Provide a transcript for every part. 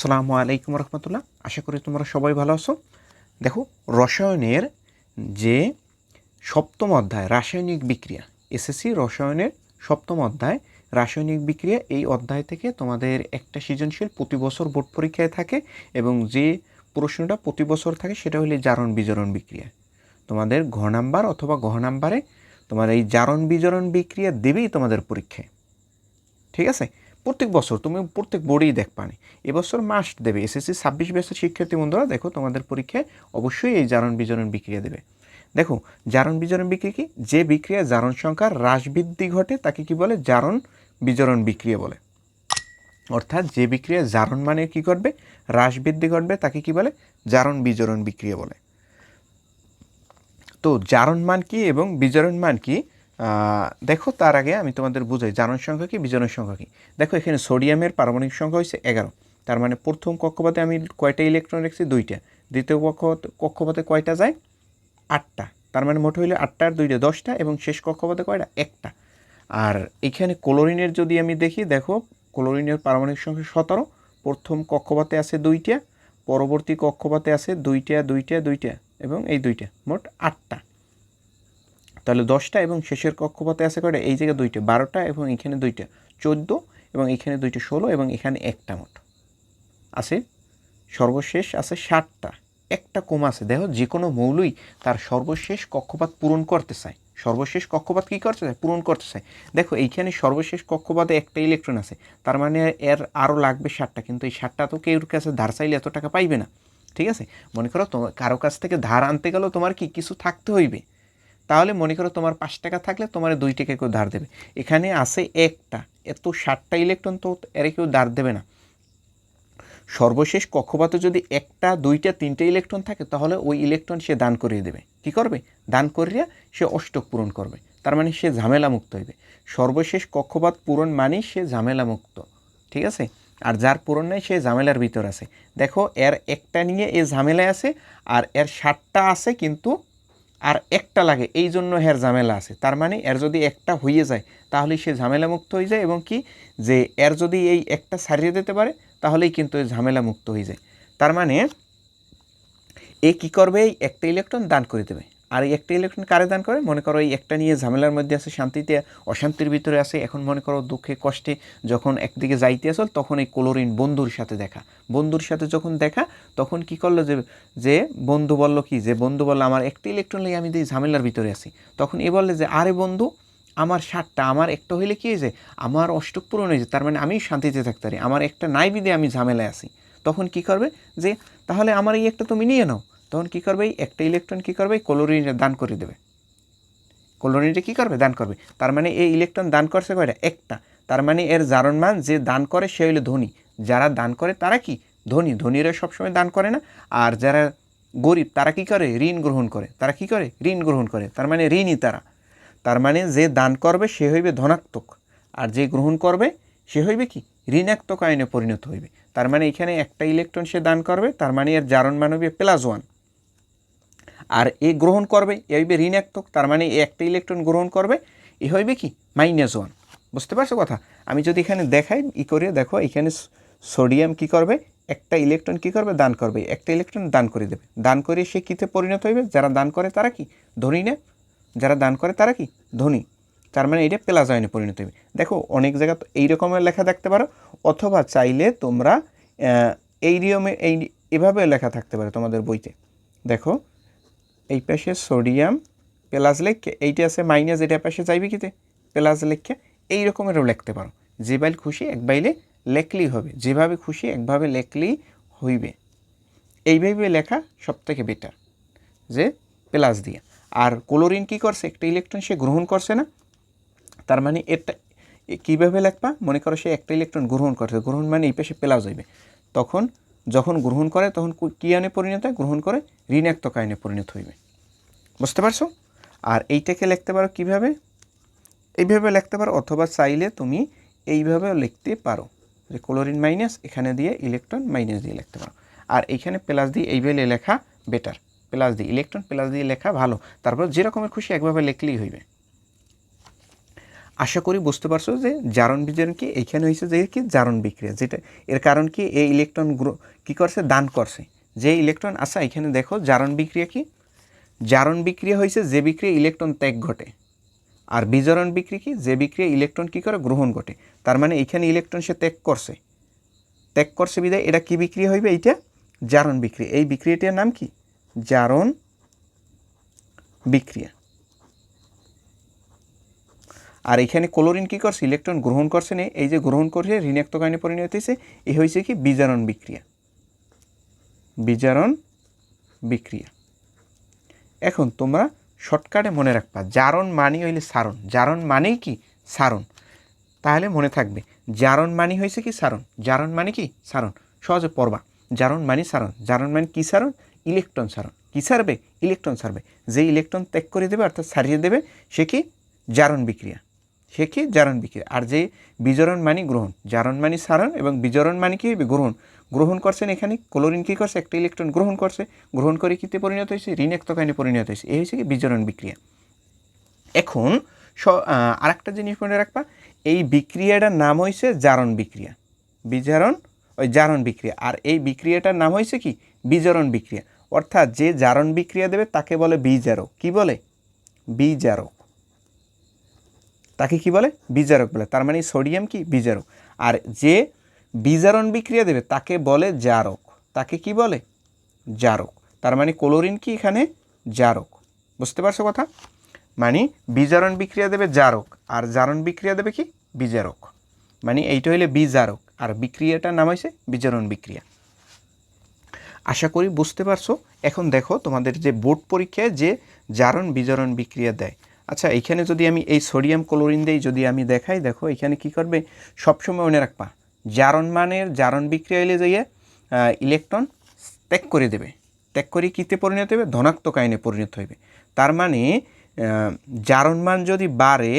সালামু আলাইকুম রহমতুল্লাহ। আশা করি তোমরা সবাই ভালো আছো। দেখো, রসায়নের যে সপ্তম অধ্যায়, রাসায়নিক বিক্রিয়া এসএসসি রসায়নের সপ্তম অধ্যায়, রাসায়নিক বিক্রিয়া, এই অধ্যায় থেকে তোমাদের একটা সৃজনশীল প্রতি বছর বোর্ড পরীক্ষায় থাকে এবং যে প্রশ্নটা প্রতি বছর থাকে সেটা হলো জারণ বিজারণ বিক্রিয়া। তোমাদের ঘ নাম্বার অথবা ঘ নাম্বারে তোমার এই জারণ বিজারণ বিক্রিয়া দেবেই তোমাদের পরীক্ষায়। ঠিক আছে? প্রত্যেক বছর তুমি প্রত্যেক বোর্ডেই দেখ পানি। এবছর মাস্ট দেবে। এসএসসি ছাব্বিশ বছর শিক্ষার্থী বন্ধুরা, দেখো তোমাদের পরীক্ষায় অবশ্যই এই জারণ বিজারণ বিক্রিয়া দেবে। দেখো, জারণ বিজারণ বিক্রিয়া কি? যে বিক্রিয়া জারণ সংখ্যার হ্রাস বৃদ্ধি ঘটে তাকে কি বলে? জারণ বিজারণ বিক্রিয়া বলে। অর্থাৎ যে বিক্রিয়া জারণ মানে কি করবে হ্রাস বৃদ্ধি ঘটবে তাকে কি বলে? জারণ বিজারণ বিক্রিয়া বলে। তো জারণ মান কি এবং বিজারণ মান কি? দেখো তার আগে আমি তোমাদের বুঝাই জারণ সংখ্যা কি বিজারণ সংখ্যা কি। দেখো এখানে সোডিয়ামের পারমাণবিক সংখ্যা হচ্ছে এগারো। তার মানে প্রথম কক্ষপথে আমি কয়টা ইলেকট্রন রেখেছি? দুইটা। দ্বিতীয় কক্ষ কক্ষপথে কয়টা যায়? আটটা। তার মানে মোট হইলে আটটার দুইটা দশটা এবং শেষ কক্ষপথে কয়টা? একটা। আর এখানে ক্লোরিনের যদি আমি দেখি, দেখো ক্লোরিনের পারমাণবিক সংখ্যা সতেরো। প্রথম কক্ষপথে আছে দুইটা, পরবর্তী কক্ষপথে আছে দুইটা দুইটা দুইটা এবং এই দুইটা। মোট আটটা। তাহলে দশটা এবং শেষের কক্ষপথে আছে কয়টা? এই জায়গায় দুইটা, বারোটা এবং এখানে দুইটা, চোদ্দ এবং এখানে দুইটা, ষোলো এবং এখানে একটা মোট। আছে? সর্বশেষ আছে ষাটটা। একটা কম আছে। দেখো যে কোনো মৌলই তার সর্বশেষ কক্ষপাত পূরণ করতে চায়। সর্বশেষ কক্ষপাত কী করতে চায়? পূরণ করতে চায়। দেখো, এইখানে সর্বশেষ কক্ষপাতে একটা ইলেকট্রন আছে। তার মানে এর আরও লাগবে ষাটটা, কিন্তু এই ষাটটা তো কেউর কাছে ধার চাইলে এত টাকা পাইবে না। ঠিক আছে? মনে করো তোমার কারও কাছ থেকে ধার আনতে গেলেও তোমার কি কিছু থাকতে হইবে? তাহলে মনে করো তোমার পাঁচ টাকা থাকলে তোমার দুই টাকা কেউ ধার দেবে। এখানে আছে একটা। এত ষাটটা ইলেকট্রন তো এর কেউ ধার দেবে না। সর্বশেষ কক্ষপাতে যদি একটা, দুইটা, তিনটে ইলেকট্রন থাকে, তাহলে ওই ইলেকট্রন সে দান করিয়ে দেবে। কি করবে? দান করিয়া সে অষ্টক পূরণ করবে। তার মানে সে ঝামেলা মুক্ত হইবে। সর্বশেষ কক্ষপাত পূরণ মানেই সে ঝামেলা মুক্ত ঠিক আছে? আর যার পূরণ নেই, সে ঝামেলার ভিতর আছে। দেখো, এর একটা নিয়ে এ ঝামেলায় আছে, আর এর ষাটটা আছে কিন্তু আর একটা লাগে, এই জন্য এর ঝামেলা আছে। তার মানে এর যদি একটা হয়ে যায় তাহলে সে ঝামেলা মুক্ত হয়ে যায় এবং কি, যে এর যদি এই একটা সারিয়ে দিতে পারে, তাহলেই কিন্তু ঝামেলা মুক্ত হয়ে যায়। তার মানে এ কী করবে? এই একটা ইলেকট্রন দান করে দেবে। আর এই একটা ইলেকট্রন কারে দান করে? মনে করো এই একটা নিয়ে ঝামেলার মধ্যে আছে, শান্তিতে, অশান্তির ভিতরে আছে, এখন মনে করো দুঃখে, কষ্টে যখন একদিকে যাইতে আসল, তখন এই ক্লোরিন বন্ধুর সাথে দেখা। বন্ধুর সাথে যখন দেখা, তখন কি করল যে যে বন্ধু বলল কি? যে বন্ধু বলল, আমার একটা ইলেকট্রন লাগে আমি এই ঝামেলার ভিতরে আছি। তখন এ বললে যে, আরে বন্ধু, আমার ষাটটা আমার একটা হইলে কি হয়েছে? আমার অষ্টক পূরণ হয়েছে, তার মানে আমি শান্তিতে থাকতে পারি। আমার একটা নাই বিদে আমি ঝামেলায় আছি। তখন কি করবে? যে, তাহলে আমার এই একটা তুমি নিয়ে নাও। তখন কি করবে? একটা ইলেকট্রন কি করবে? ক্লোরিন দান করে দেবে। ক্লোরিনটা কি করবে? দান করবে। তার মানে এই ইলেকট্রন দান করছে কয়টা? একটা। তার মানে এর জারণ মান যে দান করে, সে হইল ধনী। যারা দান করে, তারা কি? ধনী। ধনীরা সবসময় দান করে না। আর যারা গরিব, তারা কি করে? ঋণ গ্রহণ করে। তারা কি করে? ঋণ গ্রহণ করে। তার মানে ঋণই তারা। তার মানে যে দান করবে, সে হইবে ধনাত্মক। আর যে গ্রহণ করবে, সে হইবে কি? ঋণাত্মক আইনে পরিণত হইবে। তার মানে এখানে একটা ইলেকট্রন সে দান করবে। তার মানে এর জারণ মান হইবে প্লাস ওয়ান আর এ গ্রহণ করবে, এ হইবে ঋণাত্মক তার মানে এ একটা ইলেকট্রন গ্রহণ করবে, এ হইবে কি? মাইনাস ওয়ান বুঝতে পারছ কথা? আমি যদি এখানে দেখাই, ই করে দেখো, এখানে সোডিয়াম কি করবে? একটা ইলেকট্রন কি করবে? দান করবে। একটা ইলেকট্রন দান করে দেবে। দান করে সে কীতে পরিণত হইবে? যারা দান করে তারা কি? ধনী না? যারা দান করে তারা কি? ধনী। তার মানে এটা প্লাজয়নে পরিণত হবে দেখো, অনেক জায়গা তো এই রকমের লেখা দেখতে পারো। অথবা চাইলে তোমরা এই নিয়মে এই এভাবে লেখা থাকতে পারে তোমাদের বইতে। দেখো এই পাশে সোডিয়াম, প্লাস লেখকে, এইটা আছে মাইনাস, এটা পাশে যাইবে কিতে? প্লাস লেখকে, এই রকমেরও লিখতে পারো। যে বাইল খুশি, এক বাইলে লেখলেই হবে। যেভাবে খুশি, একভাবে লেখলেই হইবে। এইভাবে লেখা সব থেকে বেটার যে প্লাস দিয়ে। আর ক্লোরিন কি করছে? একটা ইলেকট্রন সে গ্রহণ করছে না। তার মানে এটা কীভাবে লেখবা? মনে করো সে একটা ইলেকট্রন গ্রহণ করছে। গ্রহণ মানে এই পাশে প্লাস হইবে। তখন যখন গ্রহণ করে, তখন কু- আনে পরিণত হয়? গ্রহণ করে ঋণাত্মক আইনে পরিণত হইবে। বুঝতে পারছ? আর এইটাকে লিখতে পারো কীভাবে? এইভাবে লিখতে পারো, অথবা চাইলে তুমি এইভাবেও লিখতে পারো। যে ক্লোরিন মাইনাস এখানে দিয়ে ইলেকট্রন মাইনাস দিয়ে লিখতে পারো। আর এইখানে প্লাস দিয়ে এইভাবে লেখা বেটার প্লাস দিয়ে ইলেকট্রন প্লাস দিয়ে লেখা ভালো। তারপর যেরকমের খুশি একভাবে লিখলেই হইবে। আশা করি বুঝতে পারছ যে জারণ বিজারণ কি এইখানে হয়েছে যে কি জারণ বিক্রিয়া, যেটা এর কারণ কি, এই ইলেকট্রন কি করছে? দান করছে। যে ইলেকট্রন আসা এখানে দেখো জারণ বিক্রিয়া কি? জারণ বিক্রিয়া হয়েছে যে বিক্রিয়া ইলেকট্রন ত্যাগ ঘটে। আর বিজারণ বিক্রিয়া কি? যে বিক্রিয়া ইলেকট্রন কি করে? গ্রহণ ঘটে। তার মানে এখানে ইলেকট্রন সে ত্যাগ করছে। ত্যাগ করছে বিদায় এটা কি বিক্রিয়া হইবে? এইটা জারণ বিক্রিয়া। এই বিক্রিয়াটির নাম কি? জারণ বিক্রিয়া। আর এখানে ক্লোরিন কি করছে? ইলেকট্রন গ্রহণ করছে না। এই যে গ্রহণ করছে ঋণাক্ত কারণে পরিণত হয়েছে। এ হয়েছে কি? বিজারণ বিক্রিয়া। বিজারণ বিক্রিয়া। এখন তোমরা শর্টকাটে মনে রাখবা। জারণ মানি হইলে সারণ। জারণ মানেই কি? সারণ। তাহলে মনে থাকবে, জারণ মানি হয়েছে কি? সারণ। জারণ মানে কি? সারণ। সহজে পড়বা। জারণ মানি সারণ। জারণ মানে কি সারণ? ইলেকট্রন সারণ। কি সারবে? ইলেকট্রন সারবে। যে ইলেকট্রন ত্যাগ করে দেবে, অর্থাৎ সারিয়ে দেবে, সে কি? জারণ বিক্রিয়া। সে কি? জারণ বিক্রিয়া। আর যে বিজরণ মানি গ্রহণ। জারণ মানি সারণ এবং বিজরণ মানে কি? গ্রহণ। গ্রহণ করছেন এখানে ক্লোরিন কী করছে? একটা ইলেকট্রন গ্রহণ করছে। গ্রহণ করে কীতে পরিণত হয়েছে? ঋণাক্তকায়নে পরিণত হয়েছে। এই হয়েছে কি? বিজরণ বিক্রিয়া। এখন স আরেকটা জিনিস মনে রাখবা। এই বিক্রিয়াটার নাম হয়েছে জারণ বিক্রিয়া। বিজারণ, ওই জারণ বিক্রিয়া। আর এই বিক্রিয়াটার নাম হয়েছে কি? বিজারণ বিক্রিয়া। অর্থাৎ যে জারণ বিক্রিয়া দেবে তাকে বলে বিজারক কি বলে? বিজারক তাকে কি বলে? বিজারক বলে। তার মানে সোডিয়াম কি? বিজারক। আর যে বিজারণ বিক্রিয়া দেবে, তাকে বলে জারক। তাকে কি বলে? জারক। তার মানে ক্লোরিন কি এখানে? জারক। বুঝতে পারছ কথা? মানে বিজারণ বিক্রিয়া দেবে জারক, আর জারণ বিক্রিয়া দেবে কি? বিজারক। মানে এইটা হইলে বিজারক, আর বিক্রিয়াটার নাম হয়েছে বিজারণ বিক্রিয়া। আশা করি বুঝতে পারছ। এখন দেখো তোমাদের যে বোর্ড পরীক্ষায় যে জারণ বিজারণ বিক্রিয়া দেয় আচ্ছা এইখানে যদি আমি এই সোডিয়াম ক্লোরিন দেই যদি আমি দেখাই, দেখো এখানে কি করবে? সবসময় মনে রাখবা। জারণ মানের জারণ বিক্রিয়া এলে যাইয়ে ইলেকট্রন ত্যাগ করে দেবে। ত্যাগ করে কীতে পরিণত হবে? ধনাত্মক আইনে পরিণত হইবে তার মানে জারণ মান যদি বাড়ে,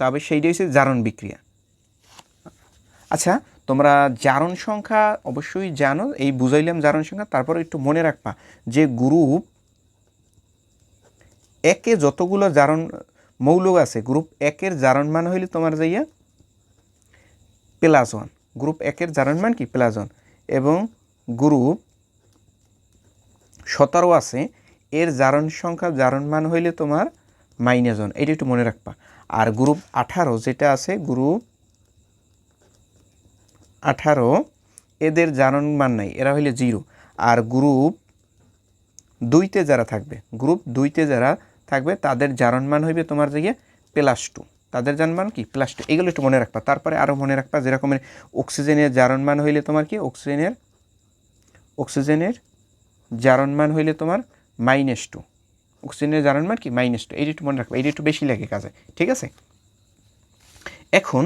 তবে সেইটা হচ্ছে জারণ বিক্রিয়া। আচ্ছা তোমরা জারণ সংখ্যা অবশ্যই জানো, এই বুঝাইলাম জারণ সংখ্যা, তারপর একটু মনে রাখবা যে গ্রুপ একে যতগুলো জারণ মৌলক আছে, গ্রুপ একের জারণ মান হইলে তোমার যাইয়া প্লাস ওয়ান গ্রুপ একের জারণ মান কি? প্লাস ওয়ান এবং গ্রুপ সতেরো আছে, এর জারণ সংখ্যা জারণ মান হইলে তোমার মাইনাস ওয়ান এটা একটু মনে রাখবা। আর গ্রুপ আঠারো যেটা আছে, গ্রুপ আঠারো, এদের জারণ মান নাই, এরা হইলে জিরো আর গ্রুপ দুইতে যারা থাকবে, গ্রুপ দুইতে যারা থাকবে, তাদের জারণ মান হইবে তোমার জায়গায় প্লাস টু। তাদের জানমান কি? Plus two. এগুলো একটু মনে রাখবা। তারপরে আরও মনে রাখবা যেরকমের অক্সিজেনের জারণ মান হইলে তোমার কি? অক্সিজেনের অক্সিজেনের জারণ মান হইলে তোমার মাইনাস টু। অক্সিজেনের জারণ মান কি? Minus two. এইটা একটু মনে রাখবা। এইটা একটু বেশি লাগে কাজে। ঠিক আছে? এখন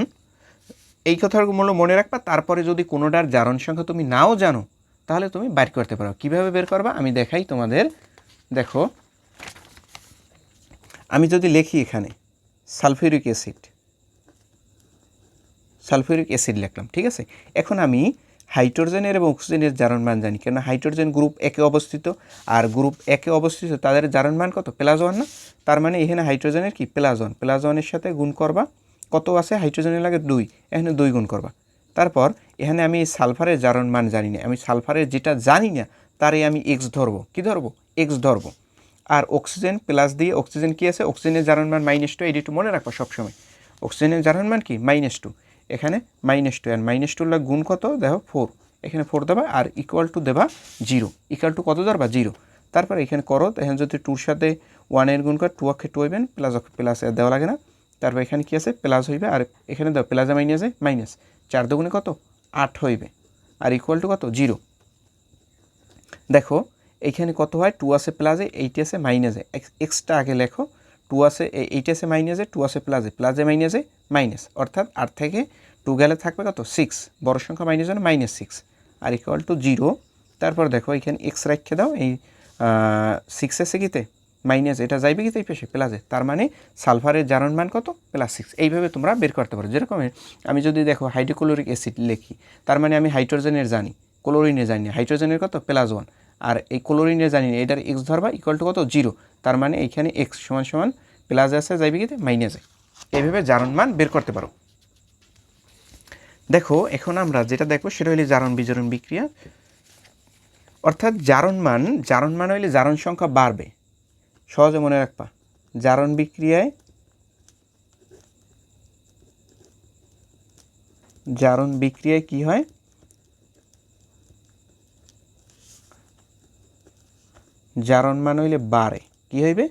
এই কথাগুলো মনে রাখবা। তারপরে যদি কোনোটার জারণ সংখ্যা তুমি নাও জানো, তাহলে তুমি বের করতে পারো। কীভাবে বের করবা? আমি দেখাই তোমাদের। দেখো আমি যদি লিখি এখানে, সালফিউরিক অ্যাসিড সালফিউরিক অ্যাসিড লিখলাম, ঠিক আছে? এখন আমি হাইড্রোজেনের এবং অক্সিজেনের জারণ মান জানি কেন হাইড্রোজেন গ্রুপ একে অবস্থিত, আর গ্রুপ একে অবস্থিত, তাদের জারণ মান কত? প্লাস ওয়ান না? তার মানে এখানে হাইড্রোজেনের কি? Plus one. প্লাস ওয়ানের সাথে গুণ করবা, কত আছে? হাইড্রোজেনের লাগে দুই। এখানে দুই গুণ করবা। তারপর এখানে আমি সালফারের জারণ মান জানি না। আমি সালফারের যেটা জানি না তারে আমি এক্স ধরবো। কি ধরবো? এক্স ধরবো। আর অক্সিজেন প্লাস দিয়ে অক্সিজেন কী আছে? অক্সিজেনের জারণ মান মাইনাস টু এটি একটু মনে রাখব সবসময়। অক্সিজেনের জারণ মান কি? মাইনাস টু এখানে মাইনাস টু আর মাইনাস টুর গুণ কত? দেখো ফোর এখানে ফোর দেবা, আর ইকুয়াল টু দেবা জিরো ইকুয়াল টু কত ধরবা জিরো তারপর এখানে করো, এখানে যদি টুর সাথে ওয়ানের গুণ কর টু অক্ষে টু হইবেন প্লাস প্লাস দেওয়া লাগে না। তারপর এখানে কি আছে? প্লাস হইবে, আর এখানে দাও প্লাসে মাইনাসে মাইনাস চার দুগুণে কত? আট হইবে। আর ইকুয়াল টু কত? জিরো দেখো এইখানে কত হয়? টু আছে প্লাসে এইটি আছে মাইনাসে এক্সট্রা আগে লেখো। টু আছে এইটি আছে মাইনাসে টু আছে প্লাসে প্লাসে মাইনাসে মাইনাস অর্থাৎ আর থেকে টু গেলে থাকবে কত? সিক্স বড় সংখ্যা মাইনাস মানে মাইনাস সিক্স আর ইকুয়াল টু জিরো তারপর দেখো এখানে এক্স রেখে দাও। এই সিক্স এসে গিতে মাইনাস এটা যাইবে কি তাই পেশে? প্লাসে তার মানে সালফারের জারণ মান কত? প্লাস সিক্স এইভাবে তোমরা বের করতে পারো। যেরকম আমি যদি দেখো হাইড্রোক্লোরিক অ্যাসিড লিখি, তার মানে আমি হাইড্রোজেনের জানি। ক্লোরিনের জানি। হাইড্রোজেনের কত? প্লাস ওয়ান আর এই ক্লোরিনের জানি না, এটার এক্স ধরবা ইকুয়াল টু কত? জিরো তার মানে এইখানে এক্স সমান সমান প্লাস আছে, যাইবে কি মাইনাসে এইভাবে জারণ মান বের করতে পারো। দেখো, এখন আমরা যেটা দেখব, সেটা হইলে জারণ বিজারণ বিক্রিয়া। অর্থাৎ জারণ মান জারণ মান হইলে জারণ সংখ্যা বাড়বে। সহজে মনে রাখবা। জারণ বিক্রিয়ায় জারণ বিক্রিয়ায় কি হয়? জারণ মান হইলে বাড়ে কি হইবে?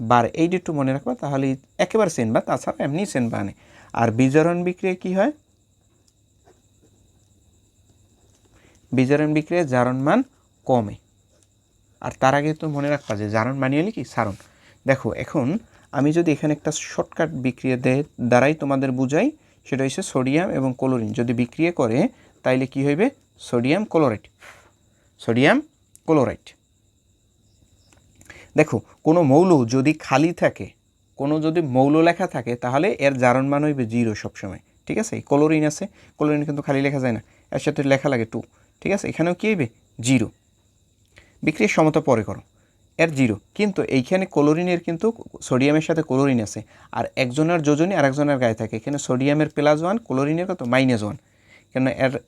বাড়ে এইটা একটু মনে রাখবা, তাহলে একেবারে সেনবা, তাছাড়া এমনি সেনবা আনে। আর বিজারণ বিক্রিয়া কি হয়? বিজারণ বিক্রিয়ায় জারণ মান কমে। আর তার আগে তো মনে রাখবা যে জারণ মানি হলে কি? সারণ। দেখো, এখন আমি যদি এখানে একটা শর্টকাট বিক্রিয়া দে দ্বারাই তোমাদের বুঝাই, সেটা হচ্ছে সোডিয়াম এবং ক্লোরিন। যদি বিক্রিয়া করে, তাইলে কি হইবে? Sodium chloride. Sodium chloride. দেখো, কোনো মৌল যদি খালি থাকে, কোনো যদি মৌল লেখা থাকে, তাহলে এর জারণ মান হইবে জিরো সবসময়, ঠিক আছে? ক্লোরিন আছে ক্লোরিন কিন্তু খালি লেখা যায় না, এর সাথে লেখা লাগে টু ঠিক আছে? এখানেও কী হইবে? জিরো। বিক্রিয়ার সমতা পরে করো, এর জিরো, কিন্তু এইখানে ক্লোরিনের কিন্তু সোডিয়ামের সাথে ক্লোরিন আছে, আর একজনের যোজনী আর একজনের গায়ে থাকে, এখানে সোডিয়ামের প্লাস ওয়ান ক্লোরিনের কত? মাইনাস ওয়ান কেন এর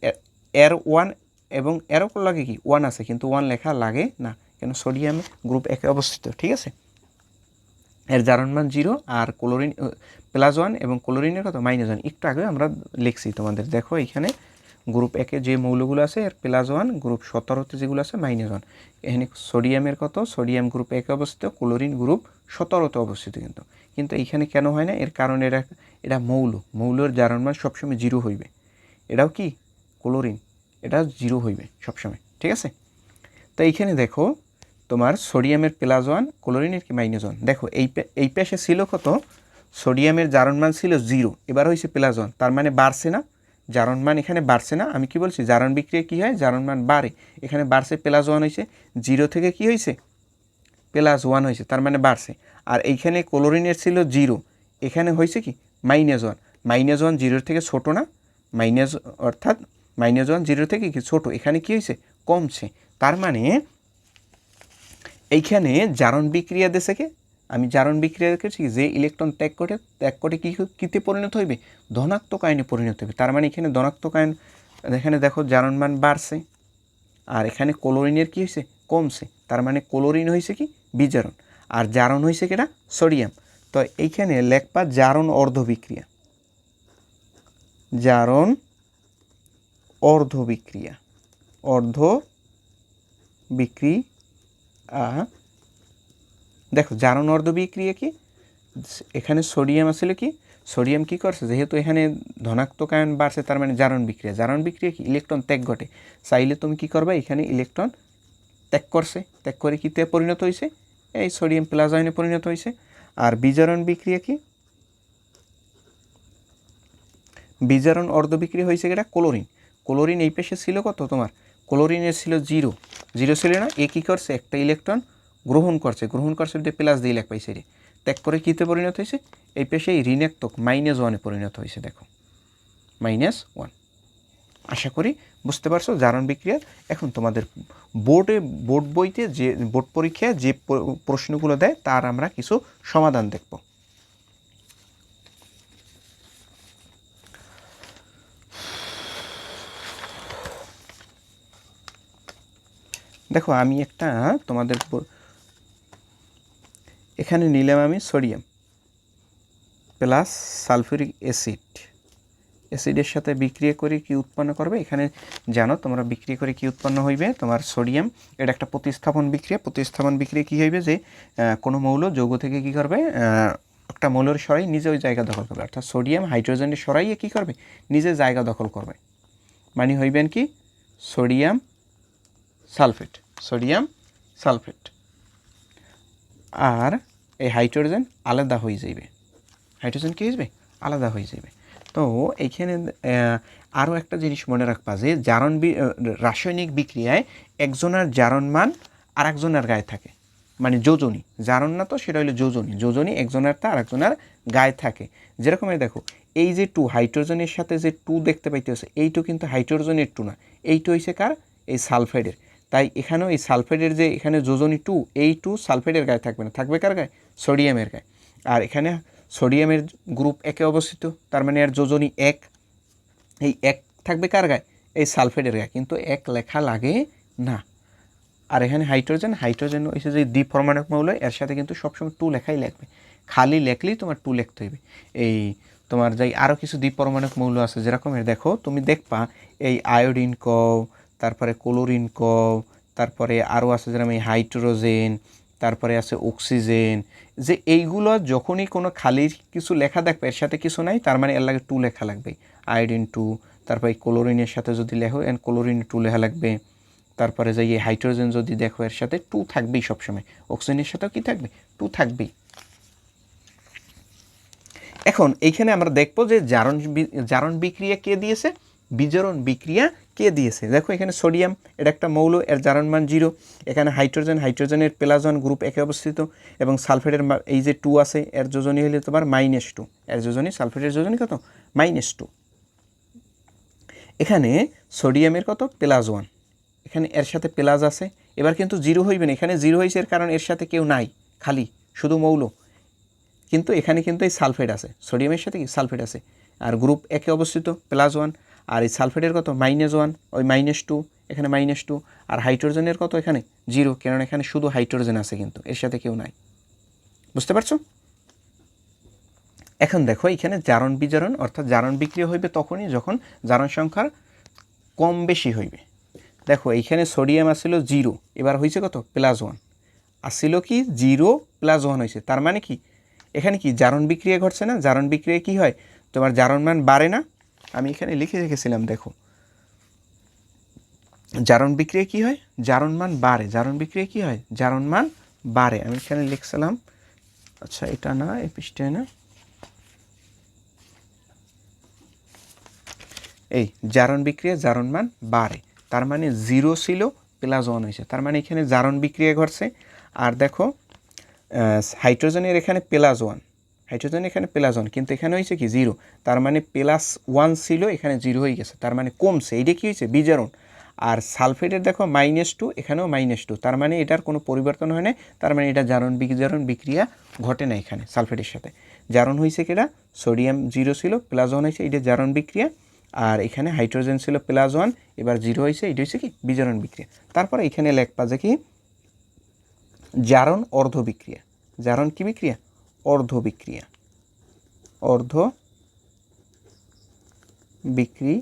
এর- ওয়ান এবং এরও লাগে কি? ওয়ান আছে, কিন্তু ওয়ান লেখা লাগে না। কেন? সোডিয়াম গ্রুপ একে অবস্থিত, ঠিক আছে? এর জারণ মান জিরো আর ক্লোরিন প্লাস ওয়ান এবং ক্লোরিনের কত? Minus one. একটু আগে আমরা লিখছি তোমাদের। দেখো এখানে গ্রুপ একে যে মৌলগুলো আছে, এর প্লাস ওয়ান, গ্রুপ সতেরোতে যেগুলো আছে, মাইনাস ওয়ান। এখানে সোডিয়ামের কত? সোডিয়াম গ্রুপ একে অবস্থিত, ক্লোরিন গ্রুপ সতেরোতে অবস্থিত কিন্তু। কিন্তু এইখানে কেন হয় না? এর কারণ এরা এটা মৌল। মৌলের জারণ মান সবসময় জিরো হইবে। এটাও কি? ক্লোরিন। এটা জিরো হইবে সবসময়, ঠিক আছে? তো এইখানে দেখো তোমার সোডিয়ামের প্লাস ওয়ান ক্লোরিনের কি মাইনাস ওয়ান দেখো, এই এই পেশে ছিল কত? সোডিয়ামের জারণ মান ছিল জিরো। এবার হয়েছে প্লাস ওয়ান তার মানে বাড়ছে না। জারণ মান এখানে বাড়ছে না। আমি কি বলছি? জারণ বিক্রিয়া কী হয়? জারণ মান বাড়ে। এখানে বাড়ছে প্লাস ওয়ান হয়েছে জিরো থেকে কি হয়েছে প্লাস ওয়ান হয়েছে তার মানে বাড়ছে। আর এইখানে ক্লোরিনের ছিল জিরো। এখানে হয়েছে কি? মাইনাস ওয়ান মাইনাস ওয়ান জিরোর থেকে ছোটো না। মাইনাস অর্থাৎ মাইনাস ওয়ান জিরো থেকে কি ছোটো? এখানে কি হয়েছে কমছে। তার মানে এইখানে জারণ বিক্রিয়া দেশে কে? আমি জারণ বিক্রিয়া কি, যে ইলেকট্রন ত্যাগ করে ত্যাগ করে কী কীতে পরিণত হইবে? ধনাত্মক আয়নে পরিণত হবে তার মানে এখানে ধনাত্মক আয়ন এখানে দেখো জারণ মান বাড়ছে। আর এখানে ক্লোরিনের কী হয়েছে কমছে। তার মানে ক্লোরিন হয়েছে কি? বিজারণ। আর জারণ হয়েছে কিনা সোডিয়াম। তো এইখানে লেখপা জারণ অর্ধ বিক্রিয়া। জারণ অর্ধ বিক্রিয়া। অর্ধ বিক্রিয়া দেখো, জারণ অর্ধ বিক্রিয়া কি? এখানে সোডিয়াম আসলে কি? সোডিয়াম কি করছে? যেহেতু এখানে ধনাত্মক আয়ন বাড়ছে, তার মানে জারণ বিক্রিয়া। জারণ বিক্রিয়া কি? ইলেকট্রন ত্যাগ ঘটে। চাইলে তুমি কি করবে? এখানে ইলেকট্রন ত্যাগ করছে। ত্যাগ করে কিতে পরিণত হয়েছে এই সোডিয়াম প্লাস আয়নে পরিণত হয়েছে আর বিজারণ বিক্রিয়া কি? বিজারণ অর্ধ বিক্রি হয়েছে এটা ক্লোরিন। ক্লোরিন এই পেশে ছিল কত তোমার? ক্লোরিনের ছিল জিরো। জিরো ছিল না, এ কী করছে? একটা ইলেকট্রন গ্রহণ করছে। গ্রহণ করছে দিয়ে প্লাস দিয়ে লেখ পাইছে রে। ত্যাগ করে কীতে পরিণত হয়েছে? এই পেশে ঋণাত্মক মাইনাস ওয়ানে পরিণত হয়েছে, দেখো। মাইনাস ওয়ান আশা করি বুঝতে পারছ, জারণ বিক্রিয়া। এখন তোমাদের বোর্ডে, বোর্ড বইতে যে, বোর্ড পরীক্ষায় যে প্রশ্নগুলো দেয়, তার আমরা কিছু সমাধান দেখব। দেখো, আমি একটা তোমাদের এখানে নিলাম আমি সোডিয়াম প্লাস সালফিউরিক অ্যাসিড। অ্যাসিডের সাথে বিক্রিয়া করে কি উৎপন্ন করবে? এখানে জানো, তোমরা বিক্রিয়া করে কি উৎপন্ন হইবে? তোমার সোডিয়াম, এটা একটা প্রতিস্থাপন বিক্রিয়া। প্রতিস্থাপন বিক্রিয়া কি হইবে যে কোনো মৌল যৌগ থেকে কি করবে? একটা মৌলের সরাই নিজে ওই জায়গা দখল করবে। অর্থাৎ সোডিয়াম, হাইড্রোজেনের সরাইয়ে কি করবে? নিজে জায়গা দখল করবে। মানে হইবেন কি? Sodium sulphate. Sodium sulphate. আর এই হাইড্রোজেন আলাদা হয়ে যাইবে। হাইড্রোজেন কি যাবে আলাদা হয়ে যাবে তো এইখানে আরও একটা জিনিস মনে রাখবা যে জারণ রাসায়নিক বিক্রিয়ায় একজনের জারণ মান আর একজনের গায়ে থাকে। মানে যোজনী। জারণ না তো, সেটা হলো যোজনী। যোজনী একজনের তা আর একজনের গায়ে থাকে। যেরকম দেখো, এই যে টু, হাইড্রোজেনের সাথে যে টু দেখতে পাইতেছে, এইটু কিন্তু হাইড্রোজেনের টু না। এইটু হয়েছে কার? এই সালফাইডের তাই এখানেও এই সালফেটের যে এখানে যোজনী টু এই টু সালফেটের গায়ে থাকবে না। থাকবে কার গায়ে? সোডিয়ামের গায়ে। আর এখানে সোডিয়ামের গ্রুপ একে অবস্থিত, তার মানে আর যোজনী এক, এই এক থাকবে কার গায়ে? এই সালফেটের গায়ে। কিন্তু এক লেখা লাগে না। আর এখানে হাইড্রোজেন হাইড্রোজেন হচ্ছে যে দ্বিপরমাণবিক মৌল, এর সাথে কিন্তু সবসময় টু লেখাই লাগবে। খালি লেখলেই তোমার টু লিখতে হইবে এই তোমার যাই আরও কিছু দ্বীপ দ্বিপরমাণবিক মৌল আছে যেরকম দেখো, তুমি দেখবা, এই আয়োডিন কও তারপরে ক্লোরিন কও তারপরে আরও আছে যেরকম এই হাইড্রোজেন, তারপরে আছে অক্সিজেন। যে এইগুলো যখনই কোনো খালি কিছু লেখা দেখবে, এর সাথে কিছু নাই, তার মানে এর লাগে টু লেখা লাগবে। আয়োডিন টু তারপরে ক্লোরিনের সাথে যদি লেখো এন ক্লোরিন টু লেখা লাগবে। তারপরে যে এই হাইড্রোজেন যদি দেখো, এর সাথে টু থাকবেই সবসময়। অক্সিজেনের সাথেও কি থাকবে? টু থাকবেই। এখন এইখানে আমরা দেখব যে জারণ জারণ বিক্রিয়া কে দিয়েছে? বিজারণ বিক্রিয়া কে দিয়েছে? দেখো, এখানে সোডিয়াম, এটা একটা মৌল, এর জারণ মান জিরো। এখানে হাইড্রোজেন, হাইড্রোজেনের প্লাজন গ্রুপ একে অবস্থিত, এবং সালফেটের এই যে টু আছে, এর যোজনী হলে তোমার মাইনাস টু এর যোজনী, সালফেটের যোজনী কত? মাইনাস টু এখানে সোডিয়ামের কত? প্লাস ওয়ান এখানে এর সাথে প্লাস আছে। এবার কিন্তু জিরো হইবে না। এখানে জিরো হয়েছে এর কারণ এর সাথে কেউ নাই, খালি, শুধু মৌল। কিন্তু এখানে কিন্তু এই সালফেট আছে। সোডিয়ামের সাথে কি? সালফেট আছে। আর গ্রুপ একে অবস্থিত প্লাস ওয়ান আর এই সালফেটের কত? মাইনাস ওয়ান, ওই মাইনাস টু, এখানে মাইনাস টু, আর হাইড্রোজেনের কত এখানে? জিরো কারণ এখানে শুধু হাইড্রোজেন আছে কিন্তু, এর সাথে কেউ নাই। বুঝতে পারছ? এখন দেখো, এখানে জারণ বিজারণ, অর্থাৎ জারণ বিক্রিয়া হইবে তখনই যখন জারণ সংখ্যার কম বেশি হইবে। দেখো, এইখানে সোডিয়াম আসছিল জিরো, এবার হয়েছে কত? Plus one. আসছিল কি? জিরো প্লাস ওয়ান হয়েছে তার মানে কি? এখানে কি? জারণ বিক্রিয়া ঘটছে না? জারণ বিক্রিয়া কি হয়? তোমার জারণ মান বাড়ে না আমি এখানে লিখে রেখেছিলাম, দেখো। জারণ বিক্রিয়া কি হয়? জারণ মান বাড়ে। জারণ বিক্রিয়া কি হয়? জারণ মান বাড়ে। আমি এখানে লিখছিলাম আচ্ছা এটা না, এই পৃষ্ঠায় না। এই জারণ বিক্রিয়া জারণ মান বাড়ে। তার মানে জিরো ছিল, প্লাস ওয়ান হয়েছে। তার মানে এখানে জারণ বিক্রিয়া ঘটছে। আর দেখো হাইড্রোজেনের এখানে প্লাস ওয়ান। হাইড্রোজেন এখানে প্লাস ওয়ান কিন্তু এখানে হয়েছে কি জিরো তার মানে প্লাস ওয়ান ছিল, এখানে জিরো হয়ে গেছে। তার মানে কমছে। এইটা কী হয়েছে? বিজারণ। আর সালফেটের দেখো মাইনাস টু এখানেও মাইনাস টু তার মানে এটার কোনো পরিবর্তন হয় না তার মানে এটা জারণ বিজারণ বিক্রিয়া ঘটে না এখানে সালফেটের সাথে। জারণ হয়েছে কিনা সোডিয়াম জিরো ছিল প্লাস ওয়ান হয়েছে এটা জারণ বিক্রিয়া। আর এখানে হাইড্রোজেন ছিল প্লাস ওয়ান এবার জিরো হয়েছে এটা হয়েছে কি? বিজারণ বিক্রিয়া। তারপরে এখানে লেখবা যে কি? জারণ অর্ধ বিক্রিয়া জারণ কি বিক্রিয়া? অর্ধ বিক্রিয়া অর্ধ বিক্রিয়া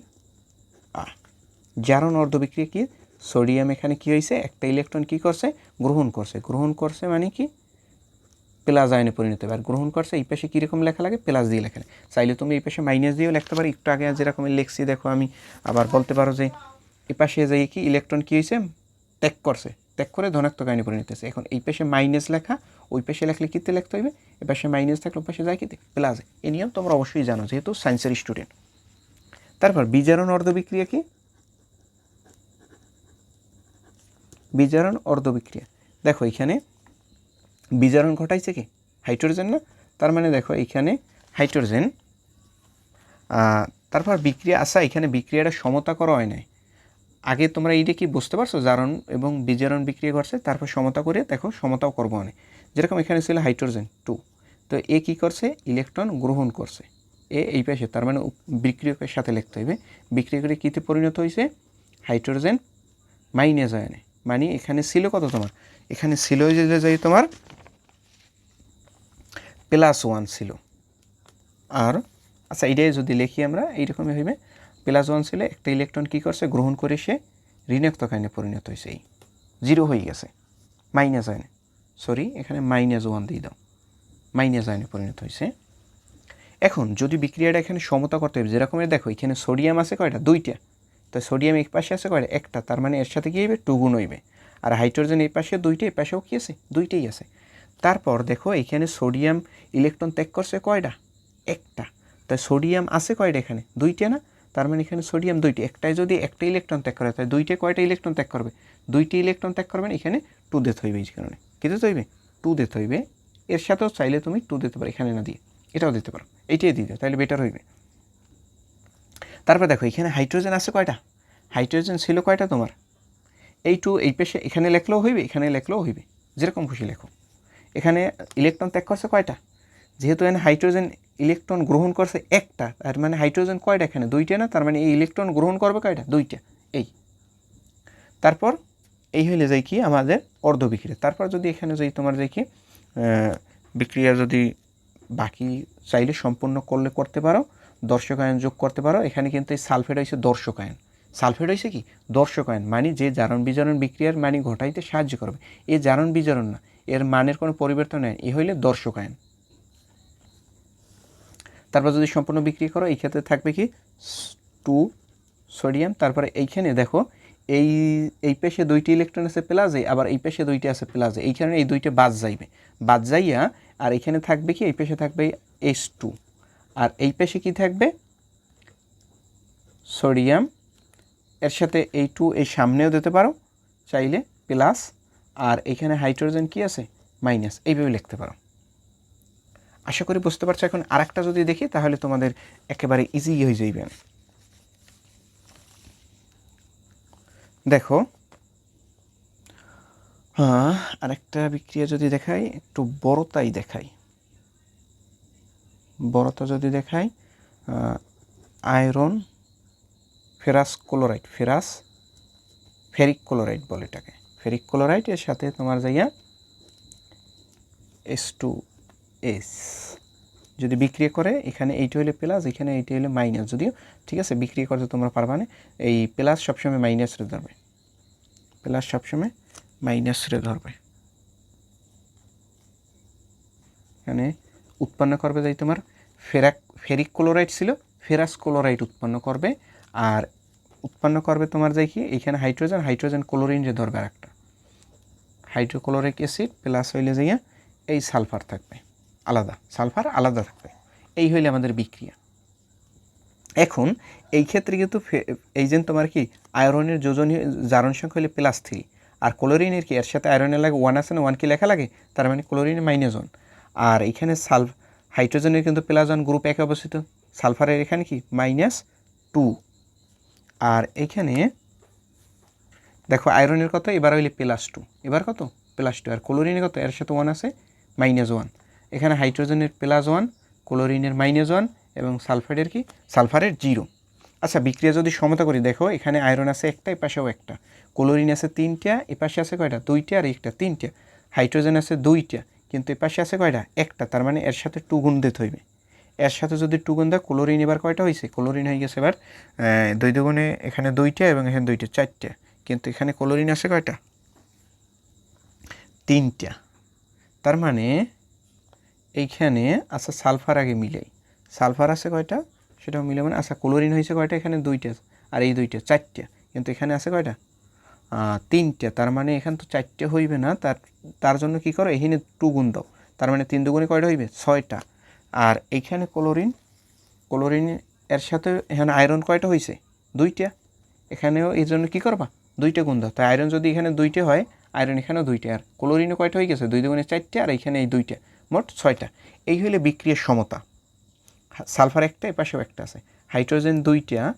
জারণ অর্ধ বিক্রিয়া কি? সোডিয়াম এখানে কি হয়েছে একটা ইলেকট্রন কি করছে? গ্রহণ করছে। গ্রহণ করছে মানে কি? প্লাস আয়নে পরিণত হবে। আর গ্রহণ করছে, এই পাশে কীরকম লেখা লাগে? প্লাস দিয়ে লেখা লাগে। চাইলে তুমি এই পাশে মাইনাস দিয়েও লিখতে পারো। একটু আগে যেরকম লিখছি, দেখো আমি আবার বলতে পারো যে এই পাশে যাই কি ইলেকট্রন কী হয়েছে ত্যাগ করছে। ত্যাগ করে ধনাত্মক আয়নে পরিণত হয়েছে। এখন এই পাশে মাইনাস লেখা, ওই পাশে লেখলে কীতে লিখতে হইবে? এই পাশে মাইনাস থাকলে ওই পাশে যায় কিতে প্লাসে এই নিয়ম তোমরা অবশ্যই জানো, যেহেতু সায়েন্সের স্টুডেন্ট তারপর বিজারণ অর্ধ বিক্রিয়া কি? বিজারণ অর্ধ বিক্রিয়া। দেখো এখানে বিজারণ ঘটাইছে কি? হাইড্রোজেন না? তার মানে দেখো এখানে হাইড্রোজেন তারপর বিক্রিয়া আসা এখানে বিক্রিয়াটা সমতা করা হয় নাই। আগে তোমরা এইটা কি বুঝতে পারছ? জারণ এবং বিজারণ বিক্রিয়া করছে তারপর সমতা করে দেখো সমতাও করব অনেক যেরকম এখানে ছিল হাইড্রোজেন টু। তো এ কি করছে? ইলেকট্রন গ্রহণ করছে। এ এই পাশে, তার মানে বিক্রিয়কের সাথে লিখতে হইবে। বিক্রিয়া করে কীতে পরিণত হয়েছে হাইড্রোজেন মাইনাস আয়নে মানে এখানে ছিল কত তোমার? এখানে ছিল যে যাই তোমার প্লাস ওয়ান ছিল। আর আচ্ছা এইটাই যদি লিখি আমরা, এইরকমই হইবে। প্লাস ছিল একটা ইলেকট্রন কী করছে? গ্রহণ করে সে ঋণাত্মক আয়নে পরিণত হয়েছে এই। জিরো হয়ে গেছে। মাইনাস আয়নে সরি, এখানে মাইনাস ওয়ান দিয়ে দাও। মাইনাস আয়নে পরিণত হয়েছে। এখন, যদি বিক্রিয়াটা এখানে সমতা করতে হবে যেরকমের দেখো, এখানে সোডিয়াম আছে কয়টা? দুইটা। তো সোডিয়াম এক পাশে আছে কয়টা? একটা। তার মানে এর সাথে কী হইবে? টু গুণ হইবে। আর হাইড্রোজেন এই পাশে দুইটা, এই পাশেও কী আছে? দুইটাই আছে। তারপর দেখো, এখানে সোডিয়াম ইলেকট্রন ত্যাগ করছে কয়টা? একটা। তাই সোডিয়াম আছে কয়টা এখানে? দুইটা না? তার মানে এখানে সোডিয়াম দুইটি, একটাই যদি একটা ইলেকট্রন ত্যাগ করে তাই দুইটা কয়টা ইলেকট্রন ত্যাগ করবে? দুইটি ইলেকট্রন ত্যাগ করবেন, এখানে টু দিতে হইবে এই কারণে। কী দিতে হইবে? টু দিতে হইবে। এর সাথেও চাইলে তুমি টু দিতে পারো, এখানে না দিয়ে। এটাও দিতে পারো। এইটাই দাও, তাহলে বেটার হইবে। তারপর দেখো, এখানে হাইড্রোজেন আছে কয়টা? হাইড্রোজেন ছিল কয়টা তোমার? এই টু এই পেশে এখানে লেখলেও হইবে, এখানে লেখলেও হইবে। যেরকম খুশি লেখো। এখানে ইলেকট্রন ত্যাগ করছে কয়টা? যেহেতু এখানে হাইড্রোজেন ইলেকট্রন গ্রহণ করছে একটা, তার মানে হাইড্রোজেন কয়টা এখানে? দুইটা না? তার মানে এই ইলেকট্রন গ্রহণ করবে কয়টা? দুইটা, এই। তারপর এই হইলে যাই কি? আমাদের অর্ধ বিক্রিয়া তারপর যদি এখানে যাই তোমার যাই কি? বিক্রিয়া যদি বাকি চাইলে সম্পূর্ণ করলে করতে পারো দর্শকায়ন যোগ করতে পারো। এখানে কিন্তু এই সালফেট হয়েছে দর্শকায়ন সালফেট হয়েছে কি? দর্শকায়ন মানে যে জারণ বিজারণ বিক্রিয়ার মানে ঘটাইতে সাহায্য করবে। এই জারণ বিজারণ না, এর মানের কোনো পরিবর্তন নেই, এ হইলে দর্শকায়ন তারপর যদি সম্পূর্ণ বিক্রি করো, এই ক্ষেত্রে থাকবে কি? টু সোডিয়াম তারপরে এইখানে দেখো, এই এই পেশে দুইটি ইলেকট্রন আছে প্লাসে আবার এই পেশে দুইটি আছে প্লাসে এই। কারণে এই দুইটা বাদ যাইবে। বাদ যাইয়া, আর এখানে থাকবে কি? এই পেশে থাকবে এইচ টু আর এই পেশে কি থাকবে? সোডিয়াম এর সাথে এই টু এই সামনেও দিতে পারো, চাইলে প্লাস আর এখানে হাইড্রোজেন কি আছে? মাইনাস এইভাবে লিখতে পারো। আশা করি বুঝতে পারছ, এখন আরেকটা যদি দেখি, তাহলে তোমাদের একেবারে ইজি হয়ে যাইবে। দেখো হ্যাঁ আরেকটা বিক্রিয়া যদি দেখাই, একটু বড়তাই দেখাই। বড়তা যদি দেখাই iron ferrous chloride, ferrous ferric chloride বলে এটাকে। ফেরিক ক্লোরাইড এর সাথে তোমার যাইয়া এস টু এস যদি বিক্রিয়া করে, এখানে এইটা হলে প্লাস এখানে এইটা হলে মাইনাস যদিও, ঠিক আছে, বিক্রিয়া করতে তোমরা পারবা না, এই প্লাস সবসময় মাইনাস রে ধরবে। প্লাস সবসময় মাইনাস রে ধরবে। এখানে উৎপন্ন করবে যাই তোমার ফেরাক, ফেরিক ক্লোরাইড ছিল, ফেরাস ক্লোরাইড উৎপন্ন করবে, আর উৎপন্ন করবে তোমার যাই কি, এখানে হাইড্রোজেন হাইড্রোজেন ক্লোরিন যে ধরবে আর একটা হাইড্রোক্লোরিক অ্যাসিড প্লাস হইলে যাইয়া এই সালফার থাকবে। আলাদা, সালফার আলাদা থাকবে। এই হইলে আমাদের বিক্রিয়া। এখন এই ক্ষেত্রে কিন্তু এই যে তোমার কি, আয়রনের যোজনীয়, জারণ সংখ্যা হলে প্লাস থ্রি আর ক্লোরিনের কি, এর সাথে আয়রনের লাগে ওয়ান আছে না ওয়ান কি লেখা লাগে? তার মানে ক্লোরিনের মাইনাস ওয়ান আর এখানে সালফ হাইড্রোজেনের কিন্তু প্লাস ওয়ান গ্রুপ একে অবস্থিত। সালফারের এখানে কি মাইনাস টু আর এখানে, দেখো আয়রনের কত, এবার হইলে প্লাস টু এবার কত? প্লাস টু আর ক্লোরিনের কত? এর সাথে ওয়ান আছে মাইনাস ওয়ান এখানে হাইড্রোজেনের প্লাস ওয়ান, ক্লোরিনের মাইনাস ওয়ান এবং সালফারের কি? সালফারের জিরো। আচ্ছা বিক্রিয়া যদি সমতা করি, দেখো, এখানে আয়রন আছে একটা এপাশেও একটা। ক্লোরিন আছে তিনটা এপাশে আছে কয়টা? দুইটা আর একটা, তিনটা। হাইড্রোজেন আছে দুইটা, কিন্তু এপাশে আছে কয়টা? একটা, তার মানে এর সাথে টু গুণ দিতে হইবে। এর সাথে যদি টু গুণ দেয় ক্লোরিন এবার কয়টা হয়েছে ক্লোরিন হয়ে গেছে এবার দুই দুগুণে এখানে দুইটা এবং এখানে দুইটা, চারটা। কিন্তু এখানে ক্লোরিন আছে কয়টা? তিনটা। তার মানে এইখানে আচ্ছা সালফার আগে মিলাই। সালফার আছে কয়টা? সেটাও মিলে মানে আচ্ছা ক্লোরিন হয়েছে কয়টা? এখানে দুইটা আর এই দুইটা, চারটা। কিন্তু এখানে আছে কয়টা? তিনটা। তার মানে এখানে তো চারটে হইবে না। তার তার জন্য কি করো? এখানে টু গুণ দাও। তার মানে তিন দুগুণে কয়টা হইবে? ছয়টা। আর এইখানে ক্লোরিন ক্লোরিন এর সাথে এখানে আয়রন কয়টা হয়েছে দুইটা। এখানেও এই জন্য কী করবা? দুইটা গুণ দাও। তাই আয়রন যদি এখানে দুইটা হয়, আয়রন এখানেও দুইটা। আর ক্লোরিনও কয়টা হয়ে গেছে? দুই দুগুণে চারটে। আর এখানে এই দুইটা। মোট ছয়টা। এই হইলে বিক্রিয়ার সমতা। সালফার একটা এ পাশেও একটা আছে। হাইড্রোজেন দুইটা,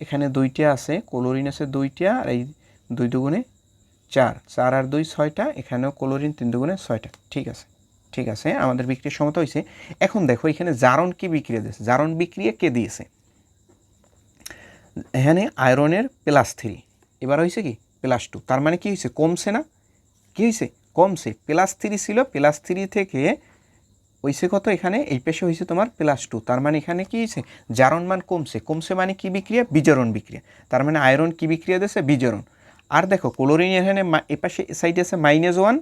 এখানে দুইটা আছে, ক্লোরিন আছে দুইটা, আর এই দুই দুগুণে চার। চার আর দুই ছয়টা, এখানেও ক্লোরিন তিন দুগুণে ছয়টা। ঠিক আছে। ঠিক আছে, আমাদের বিক্রিয়ার সমতা হয়েছে এখন দেখো, এখানে জারণ কি বিক্রিয়া দিয়েছে? জারণ বিক্রিয়া কে দিয়েছে? এখানে আয়রনের প্লাস থ্রি। এবার হয়েছে কি? Plus two. তার মানে কি হয়েছে কমছে না? কি হয়েছে কমছে প্লাস থ্রি ছিল প্লাস থ্রি থেকে হয়েছে কত এখানে? এই পেশে হয়েছে তোমার প্লাস টু তার মানে এখানে কি হয়েছে জারণ মান কমছে। কমছে মানে কি বিক্রিয়া? বিজারণ বিক্রিয়া। তার মানে আয়রন কি বিক্রিয়া দিয়েছে বিজারণ। আর দেখো ক্লোরিন এখানে এ সাইডে আছে মাইনাস ওয়ান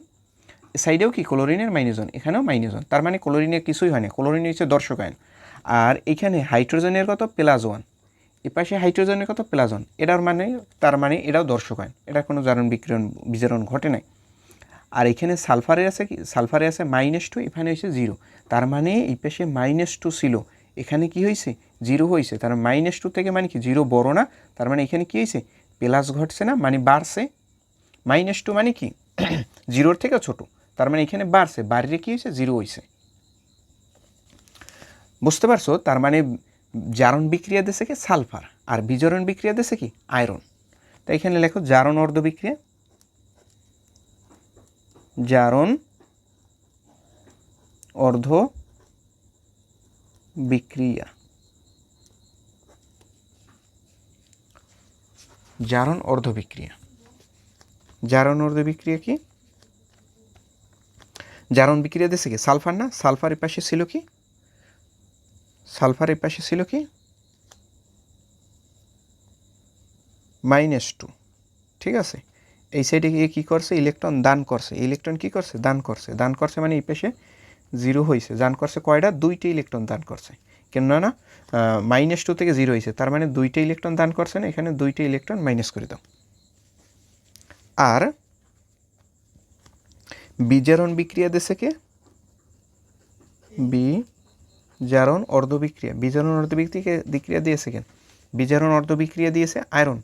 সাইডেও কি? ক্লোরিনের মাইনাস ওয়ান এখানেও মাইনাস ওয়ান তার মানে ক্লোরিনের কিছুই হয় না। ক্লোরিন হচ্ছে দর্শকায়ন আর এখানে হাইড্রোজেনের কত? প্লাস ওয়ান এ পাশে হাইড্রোজেনের কত? প্লাস ওয়ান এটার মানে তার মানে এটাও দর্শকায়ন এটা কোনো জারণ বিক্রয়ণ বিজারণ ঘটে নাই। আর এখানে সালফারে আছে কি? সালফারে আছে মাইনাস টু এখানে হয়েছে জিরো তার মানে এই পাশে মাইনাস টু ছিল। এখানে কি হয়েছে? জিরো হয়েছে। তার মাইনাস টু থেকে মানে কি? জিরো বড় না। তার মানে এখানে কি হয়েছে? প্লাস ঘটছে না মানে বাড়ছে। মাইনাস টু মানে কি? জিরোর থেকে ছোট। তার মানে এখানে বাড়ছে। বাড়িয়ে কি হয়েছে? জিরো হয়েছে। বুঝতে পারছ? তার মানে জারণ বিক্রিয়া দেশে কি? সালফার। আর বিজারণ বিক্রিয়া দেশে কি? আয়রন তাই এখানে লেখো জারণ অর্ধ বিক্রিয়া। জারণ, অর্ধ বিক্রিয়া। জারণ, অর্ধ বিক্রিয়া। জারণ, অর্ধ বিক্রিয়া কি? জারণ বিক্রিয়া দিয়েছে কি? সালফার না? সালফার পাশে ছিল কি? সালফার পাশে ছিল কি? Minus two. ঠিক আছে? এই সাইডে গিয়ে কী করছে? ইলেকট্রন দান করছে। ইলেকট্রন কী করছে? দান করছে। দান করছে মানে এই পাশে জিরো হয়েছে দান করছে কয়টা দুইটা ইলেকট্রন দান করছে। কেননা মাইনাস টু থেকে জিরো হয়েছে তার মানে দুইটা ইলেকট্রন দান করছে না, এখানে দুইটা ইলেকট্রন মাইনাস করে দাও। আর বিজারণ বিক্রিয়া দেশে কে? বি জারণ অর্ধ বিক্রিয়া বিজারণ অর্ধ বিক্রিয়া দিয়েছে কেন? বিজারণ অর্ধ বিক্রিয়া দিয়েছে আয়রন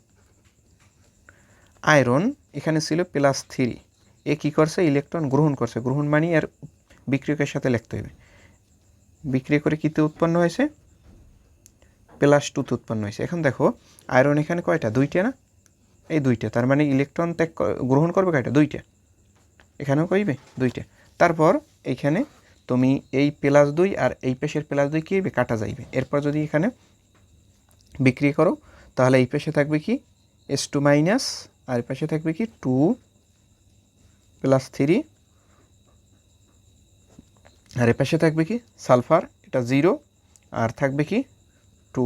আয়রন এখানে ছিল প্লাস থ্রি। এ কী করছে? ইলেকট্রন গ্রহণ করছে। গ্রহণ মানে আর বিক্রিয়কের সাথে লিখতে হবে। বিক্রিয়া করে কীতে উৎপন্ন হয়েছে? প্লাস টুতে উৎপন্ন হয়েছে। এখন দেখো, আয়রন এখানে কয়টা? দুইটা না? এই দুইটা। তার মানে ইলেকট্রন ত্যাগ গ্রহণ করবে কয়টা? দুইটা। এখানেও কইবে? দুইটা। তারপর এইখানে তুমি এই প্লাস দুই আর এই পেশের প্লাস দুই কী কাটা যাইবে। এরপর যদি এখানে বিক্রি করো, তাহলে এই পেশে থাকবে কি? এস টু মাইনাস আর পাশে থাকবে কি টু প্লাস থ্রি। আর পাশে থাকবে কি সালফার, এটা জিরো। আর থাকবে কি টু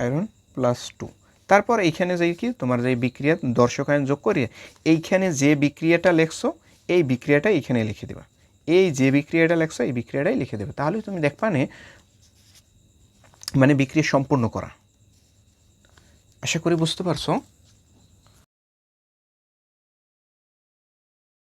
আয়রন প্লাস টু। তারপর এইখানে যে কি তোমার যে বিক্রিয়া দর্শক আয়ন যোগ করিয়ে, এইখানে যে বিক্রিয়াটা লেখছো, এই বিক্রিয়াটা এইখানে লিখে দেবা। এই যে বিক্রিয়াটা লেখছো, এই বিক্রিয়াটাই লিখে দেবে। তাহলে তুমি দেখবা নে মানে বিক্রিয়া সম্পূর্ণ করা। আশা করি বুঝতে পারছ?